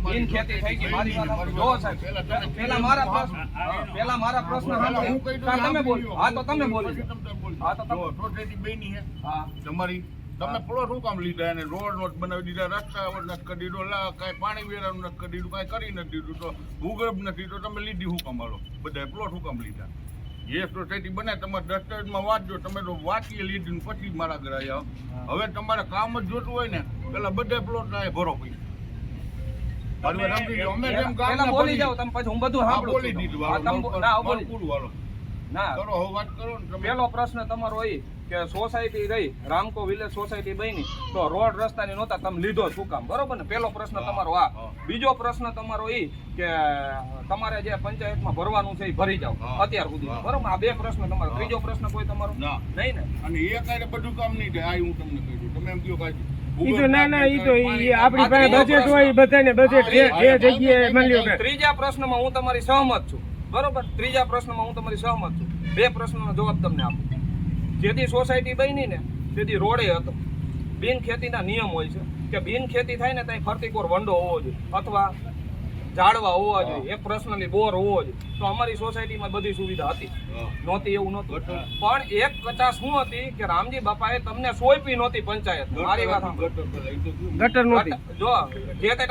બિન ખેતી થઈ ગઈ મારી જો સાહેબ પેલા મારા પ્રશ્ન પેલા મારા પ્રશ્ન સાંભળો. તમે બોલો. હા તો તમે બોલો. હા તો તમે સોસાયટી બેની હે. હા. તમારી તમે પ્લોટ શું કામ લીધા અને રોડ નોટ બનાવી દીધા રસ્તા નથી કરી દીધો લા કાંઈ પાણી વેરાનું નથી કરી દીધું કાંઈ કરી નથી દીધું. તો ભૂગર્ભ નથી તો તમે લીધી શું કામ હાલો? બધા પ્લોટ શું કામ લીધા? જે સોસાયટી બને તમારે દસ્તાવેજમાં વાંચજો. તમે તો વાંચીએ લીધી પછી મારા ઘરે આવ્યા હવે તમારે કામ જ જોતું હોય ને પેલા બધા પ્લોટ ના ભરો પૈસા. પેલા બોલી બની- તમે પછી હું બધું સાંભળું છું. દીધું હા, હાલો. તમે બો- ના, બોલી. ના. કરો વાત કરો ને પેલો પ્રશ્ન તમારો એ કે સોસાયટી રહી રામકો વિલેજ સોસાયટી બની તો રોડ રસ્તાની નહોતા તમે લીધો શું કામ? બરોબર ને? પેલો પ્રશ્ન તમારો આ. બીજો પ્રશ્ન તમારો એ કે તમારે જે પંચાયતમાં ભરવાનું છે એ ભરી જાવ અત્યાર સુધી બરોબર? આ બે પ્રશ્ન તમારો. ત્રીજો પ્રશ્ન કોઈ તમારો? ના. નહીં ને? અને એ કાંઈ બધું કામ નહીં થાય. હું તમને કહી દઉં. તમે એમ કયો કાંઈ? ઈ તો ના ના ઈ તો આપણી પાસે બજેટ હોય બધાને બજેટ જે જે જગ્યાએ માની લ્યો કે ત્રીજા પ્રશ્નમાં હું તમારી સહમત છું. બરોબર? ત્રીજા પ્રશ્નમાં હું તમારી સહમત છું. બે પ્રશ્નનો જવાબ તમને આપું. જેથી સોસાયટી બની ને તેથી રોડે હતો. બિન ખેતીના નિયમ હોય છે કે બિન ખેતી થાય ને ત્યાં ફરતી કોર વંડો હોવો જોઈએ. અથવા ઝાડવા હોવા જોઈએ એક પર્સનલી બોર હોવો જોઈએ. તો અમારી સોસાયટીમાં બધી સુવિધા હતી. નહોતી એવું નહોતું. પણ એક કચાશ શું હતી કે રામજી બાપાએ તમને સોંપી નહોતી પંચાયત. મારી વાત ગટર જો જે તે